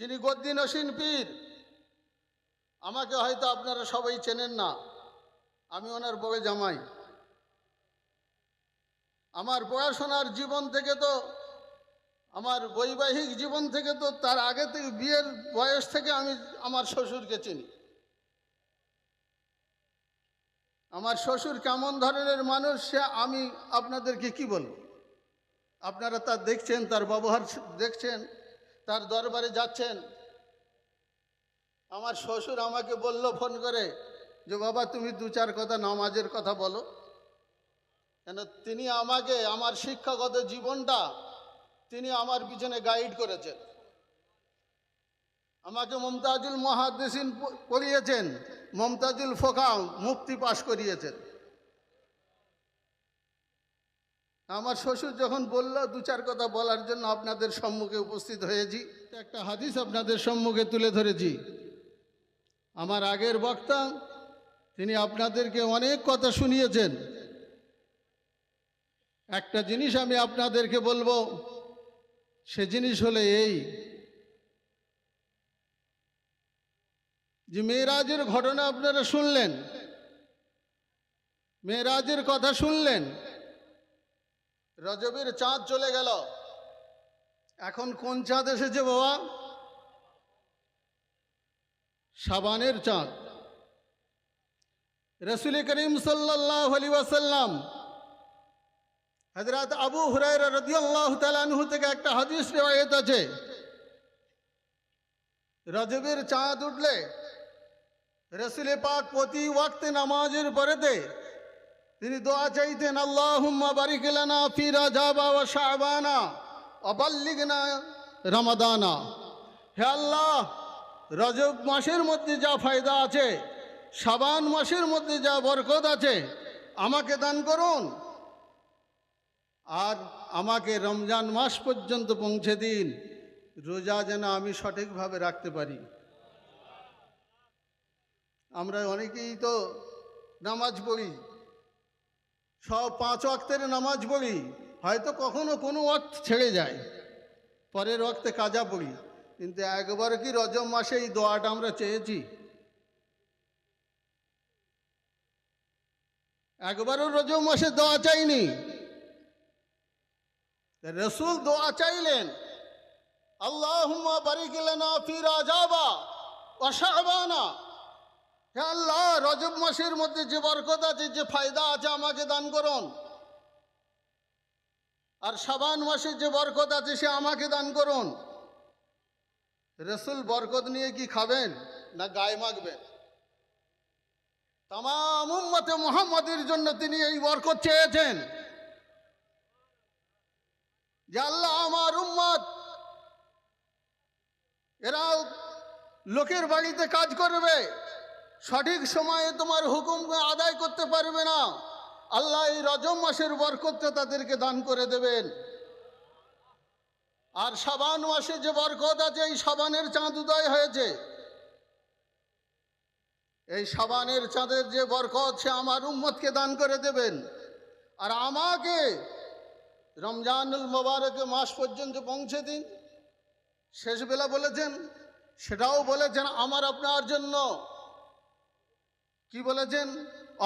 যিনি গদ্দি নসীন পীর, আমাকে হয়তো আপনারা সবাই চেনেন না। আমি ওনার বউয়ে জামাই। আমার পড়াশোনার জীবন থেকে তো, আমার বৈবাহিক জীবন থেকে তো, তার আগে থেকে বিয়ের বয়স থেকে আমি আমার শ্বশুরকে চিনি। আমার শ্বশুর কেমন ধরনের মানুষ, সে আমি আপনাদেরকে কি বলব? আপনারা তার দেখছেন, তার ব্যবহার দেখছেন। তার দরবারে যাচ্ছেন। আমার শ্বশুর আমাকে বলল, ফোন করে যে, বাবা, তুমি দু চার কথা নামাজের কথা বলো। কেন, তিনি আমাকে, আমার শিক্ষাগত জীবনটা তিনি আমার পিছনে গাইড করেছেন। আমাকে মমতাজুল মহাদ্দেসিন পড়িয়েছেন, মমতাজুল ফোকা মুক্তি পাশ করিয়েছেন। আমার শ্বশুর যখন বলল, দু চার কথা বলার জন্য আপনাদের সম্মুখে উপস্থিত হয়েছি। একটা হাদিস আপনাদের সম্মুখে তুলে ধরেছি। আমার আগের বক্তা, তিনি আপনাদেরকে অনেক কথা শুনিয়েছেন। একটা জিনিস আমি আপনাদেরকে বলব, সে জিনিস হলে এই যে মেয়েরাজের ঘটনা আপনারা শুনলেন, মেয়েরাজের কথা শুনলেন রজবের চাঁদ চলে গেল। এখন কোন চাঁদ এসেছে বাবা? সাবানের চাঁদ। রসুল করিম সাল্লাহ ওয়াসাল্লাম হজরত আবু তালানহু থেকে একটা হাদিস রেওয়ায়ত আছে। রজবের চাঁদ উঠলে রসুলে পাক প্রতি ওয়াক্তে নামাজের পরেতে তিনি দোয়া চাইতেন, আল্লাহুম্মা বারিক লানা ফি রাজাবা ওয়া শাবানা ওয়া বাল্লিগনা রমাদানা। হে আল্লাহ, রজব মাসের মধ্যে যা ফায়দা আছে, শাবান মাসের মধ্যে যা বরকত আছে, আমাকে দান করুন। আর আমাকে রমজান মাস পর্যন্ত পৌঁছে দিন, রোজা যেন আমি সঠিকভাবে রাখতে পারি। আমরা অনেকেই তো নামাজ পড়ি সব পাঁচ ওয়াক্তের নামাজ পড়ি, হয়তো কখনো কোনো ওয়াক্ত ছেড়ে যায়। পরের ওয়াক্তে কাজা পড়ি, কিন্তু একবার কি রজব মাসে এই দোয়াটা আমরা চেয়েছি? একবারও রজব মাসে দোয়া চাইনি। রসুল দোয়া চাইলেন, আল্লাহুম্মা বারিক লানা ফি রাজাবা ওয়া শাবানা আল্লাহ, রজব মাসের মধ্যে যে বরকত আছে, যে ফায়দা আছে, আমাকে দান করুন। আর সাবান মাসের যে বরকত আছে, সে আমাকে দান করুন। রসুল বরকত নিয়ে কি খাবেন না গায়ে মাখবেন? তাম উম্মতে মোহাম্মদের জন্য তিনি এই বরকত চেয়েছেন। যে আল্লাহ আমার উম্মত এরা লোকের বাড়িতে কাজ করবে। সঠিক সময়ে তোমার হুকুম আদায় করতে পারবে না। আল্লাহ এই রজম মাসের বরকতটা তাদেরকে দান করে দেবেন। আর সাবান মাসে যে বরকত আছে, এই সাবানের চাঁদ উদয় হয়েছে। এই সাবানের চাঁদের যে বরকত, সে আমার উম্মতকে দান করে দেবেন। আর আমাকে রমজানুল মোবারকে মাস পর্যন্ত পৌঁছে দিন। শেষবেলা বলেছেন, সেটাও বলেছেন আমার আপনার জন্য। কি বলেছেন?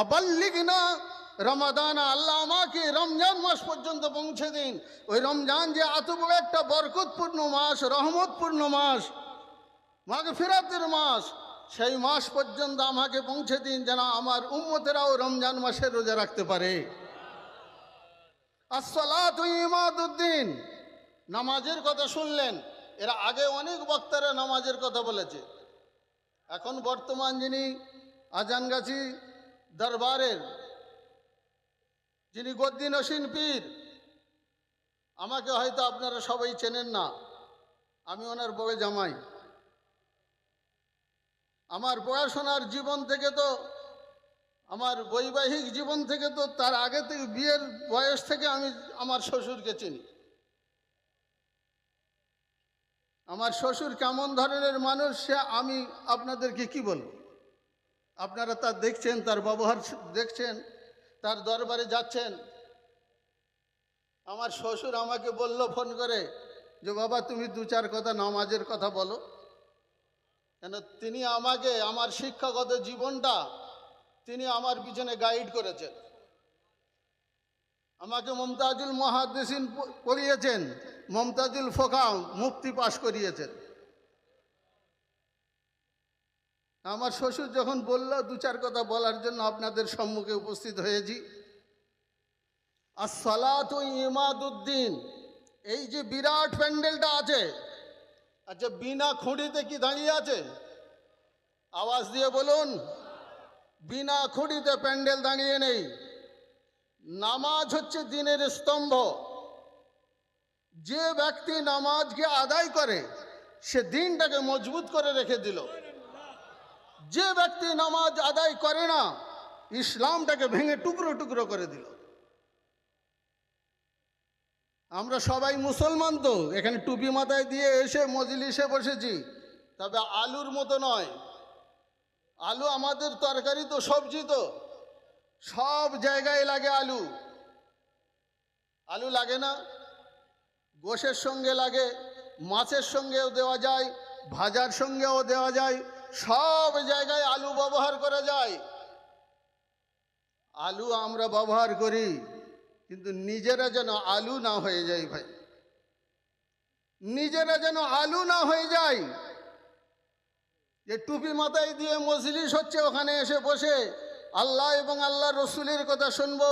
অবাল্লিক না রমাদান আল্লাহ আমাকে রমজান মাস পর্যন্ত পৌঁছে দিন। ওই রমজান যে এত বড় একটা বরকতপূর্ণ মাস, রহমতপূর্ণ মাস মাকে ফেরাতের মাস, সেই মাস পর্যন্ত আমাকে পৌঁছে দিন যেন আমার উম্মতেরাও রমজান মাসে রোজা রাখতে পারে। আসসালাত ইমাদুদ্দিন, নামাজের কথা শুনলেন। এরা আগে অনেক বক্তারা নামাজের কথা বলেছে। এখন বর্তমান যিনি আজানগাছি দরবারের যিনি গদ্দি নসীন পীর, আমাকে হয়তো আপনারা সবাই চেনেন না, আমি ওনার বউয়ে জামাই। আমার পড়াশোনার জীবন থেকে তো, আমার বৈবাহিক জীবন থেকে তো, তার আগে থেকে বিয়ের বয়স থেকে আমি আমার শ্বশুরকে চিনি। আমার শ্বশুর কেমন ধরনের মানুষ, সে আমি আপনাদেরকে কি বলব? আপনারা তার দেখছেন, তার ব্যবহার দেখছেন, তার দরবারে যাচ্ছেন। আমার শ্বশুর আমাকে বলল, ফোন করে যে, বাবা, তুমি দু চার কথা নামাজের কথা বলো। কেন, তিনি আমাকে, আমার শিক্ষাগত জীবনটা, তিনি আমার পিছনে গাইড করেছেন। আমাকে মমতাজুল মহাদ্দেসিন করিয়েছেন মমতাজুল ফোকা মুক্তি পাশ করিয়েছেন। আমার শ্বশুর যখন বলল, দু চার কথা বলার জন্য আপনাদের সম্মুখে উপস্থিত হয়েছি। আর সালাত ও ইমাদুদ্দিন। এই যে বিরাট প্যান্ডেলটা আছে আচ্ছা বিনা খুঁড়িতে কি দাঁড়িয়ে আছে? আওয়াজ দিয়ে বলুন, বিনা খুঁড়িতে প্যান্ডেল দাঁড়িয়ে নেই। নামাজ হচ্ছে দিনের স্তম্ভ। যে ব্যক্তি নামাজকে আদায় করে, সে দিনটাকে মজবুত করে রেখে দিল। যে ব্যক্তি নামাজ আদায় করে না, ইসলামটাকে ভেঙে টুকরো টুকরো করে দিল। আমরা সবাই মুসলমান তো, এখানে টুপি মাথায় দিয়ে এসে মজলিসে বসেছি। তবে আলুর মতো নয়। আলু আমাদের তরকারি তো, সবজি তো। সব জায়গায় লাগে আলু। আলু লাগে না। গোশের সঙ্গে লাগে, মাছের সঙ্গেও দেওয়া যায়, ভাজার সঙ্গেও দেওয়া যায়। সব জায়গায় আলু ব্যবহার করা যায়। আলু আমরা ব্যবহার করি, কিন্তু নিজেরা যেন আলু না হয়ে যায় ভাই। নিজেরা যেন আলু না হয়ে যায়। যে টুপি মাথায় দিয়ে মজলিস হচ্ছে, ওখানে এসে বসে আল্লাহ এবং আল্লাহ রসুলের কথা শুনব,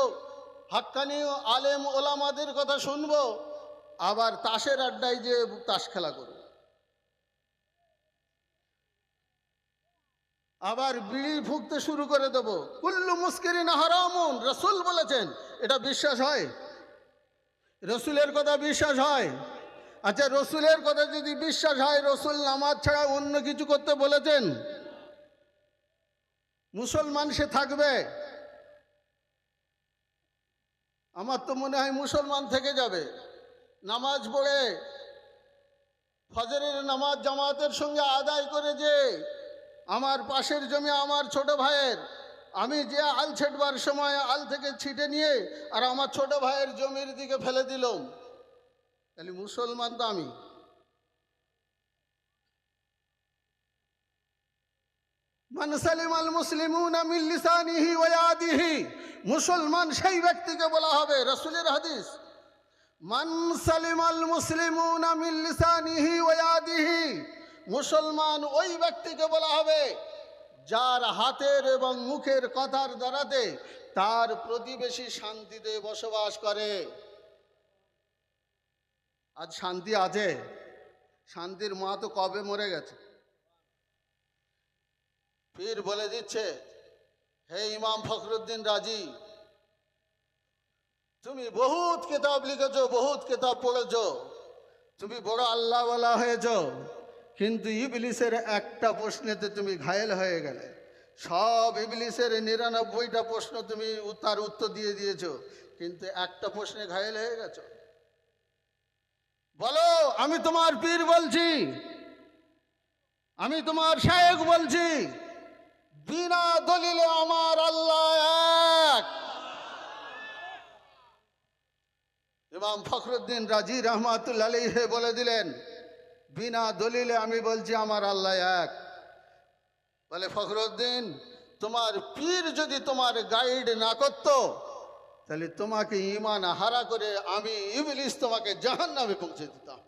হাক্কানি আলেম ওলামাদের কথা শুনব, আবার তাসের আড্ডায় যে তাস খেলা করব। আবার বিড়ি ফুঁকতে শুরু করে দেব। কুল্লু মুস্কিরিন হারামুন, রসুল বলেছেন, এটা বিশ্বাস হয়? রসুলের কথা বিশ্বাস হয়? আচ্ছা রসুলের কথা যদি বিশ্বাস হয়, রসুল নামাজ ছাড়া অন্য কিছু করতে বলেছেন? মুসলমান সে থাকবে? আমার তো মনে হয় মুসলমান থেকে যাবে। নামাজ পড়ে, ফজরের নামাজ জামাতের সঙ্গে আদায় করে যে আমার পাশের জমি আমার ছোট ভাইয়ের। আমি যে আল ছেটবার সময় আল থেকে ছিটে নিয়ে আর আমার ছোট ভাইয়ের জমির দিকে ফেলে দিলাম। তাহলে মুসলমান তো আমি। মান মুসলিমুন মিন সেই ব্যক্তিকে বলা হবে, রাসূলের হাদিস। মান সালিম আল মুসলিমুন মিন লিসানিহি ওয়া ইয়াদিহি। মুসলমান ওই ব্যক্তিকে বলা হবে যার হাতের এবং মুখের কথার দ্বারাতে তার প্রতিবেশী শান্তিতে বসবাস করে। আজ শান্তি আছে? শান্তির মা তো কবে মরে গেছে? পীর বলে দিচ্ছে, হে ইমাম ফখরুদ্দিন রাজি, তুমি বহুত কিতাব লিখেছ, বহুত কিতাব পড়েছ, তুমি বড় আল্লাহওয়ালা হয়েছ। কিন্তু ইবলিসের একটা প্রশ্নেতে তুমি ঘায়েল হয়ে গেলে। সব ইবলিসের নিরানব্বইটা প্রশ্ন তুমি তার উত্তর দিয়ে দিয়েছ। কিন্তু একটা প্রশ্নে ঘায়েল হয়ে গেছ। বলো, আমি তোমার পীর বলছি। আমি তোমার শায়েক বলছি। বিনা দলিলে আমার আল্লাহ এক। ইমাম ফখরুদ্দিন রাজি রহমাতুল্লাহ বলে দিলেন বিনা দলিলে আমি বলছি আমার আল্লাহ এক। বলে, ফখরুদ্দিন, তোমার পীর যদি তোমার গাইড না করতো, তাহলে তোমাকে ইমান হারা করে আমি ইবলিস তোমাকে জাহান নামে পৌঁছে দিতাম।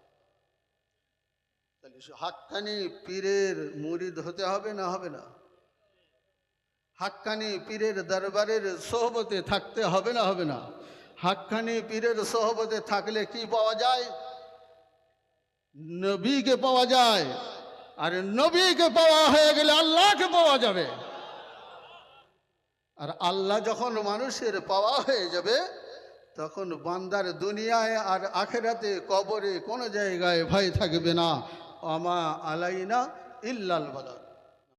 তাহলে হাক্কানি পীরের মুরিদ হতে হবে না হবে না? হাক্কানি পীরের দরবারের সোহবতে থাকতে হবে না হবে না? হাক্কানি পীরের সোহবতে থাকলে কি পাওয়া যায়? নবীকে পাওয়া যায়। আর নবীকে পাওয়া হয়ে গেলে আল্লাহকে পাওয়া যাবে। আর আল্লাহ যখন মানুষের পাওয়া হয়ে যাবে, তখন বান্দার দুনিয়ায় আর আখেরাতে কবরে কোনো জায়গায় ভয় থাকবে না। আমা আলাইনা ইল্লাল বালাদ।